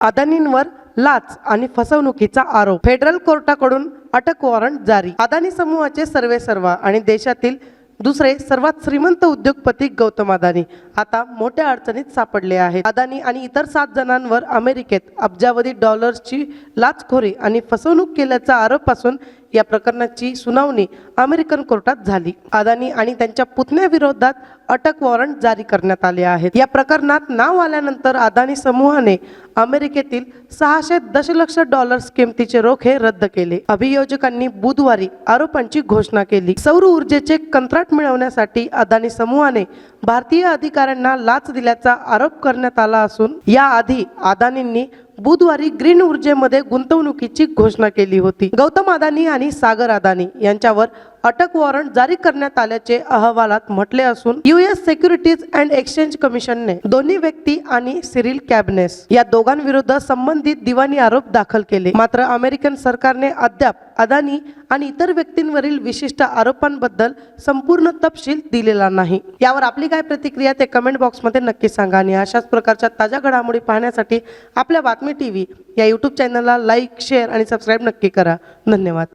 अदानींवर लाच आणि फसवणुकीचा आरोप. फेडरल कोर्टाकडून अटक वॉरंट जारी. अदानी समूहाचे सर्वे सर्वा आणि देशातील दुसरे सर्वात श्रीमंत उद्योगपती गौतम अदानी आता मोठ्या अडचणीत सापडले आहेत. अदानी आणि इतर सात जणांवर अमेरिकेत अब्जावधी डॉलर्सची लाचखोरी आणि फसवणूक केल्याचा आरोप असून या प्रकरणाची सुनावणी अमेरिकन कोर्टात झाली. अदानी आणि त्यांच्या पुतण्याविरोधात अटक वॉरंट जारी करण्यात आले आहेत. या प्रकरणात नाव आल्यानंतर अदानी समूहाने अमेरिकेतील सहाशे दशलक्ष डॉलर्स किमतीचे रोखे रद्द केले. अभियोजकांनी बुधवारी आरोपांची घोषणा केली. सौर ऊर्जेचे कंत्राट मिळवण्यासाठी अदानी समूहाने भारतीय अधिकाऱ्यांना लाच दिल्याचा आरोप करण्यात आला असून याआधी अदानींनी बुधवारी ग्रीन ऊर्जेमध्ये गुंतवणुकीची घोषणा केली होती. गौतम अदानी आणि सागर अदानी यांच्यावर अटक वॉरंट जारी करण्यात आल्याचे अहवालात म्हटले असून युएस सेक्युरिटीज अँड एक्सचेंज कमिशनने दोन्ही व्यक्ती आणि सिरिल कॅबनेस या दोघांविरुद्ध संबंधित दिवाणी आरोप दाखल केले. मात्र अमेरिकन सरकारने अद्याप अदानी आणि इतर व्यक्तींवरील विशिष्ट आरोपांबद्दल संपूर्ण तपशील दिलेला नाही. यावर आपली काय प्रतिक्रिया ते कमेंट बॉक्समध्ये नक्की सांगा आणि अशाच प्रकारच्या ताज्या घडामोडी पाहण्यासाठी आपल्या बातमी टी व्ही या यूट्यूब चॅनलला लाईक शेअर आणि सबस्क्राईब नक्की करा. धन्यवाद.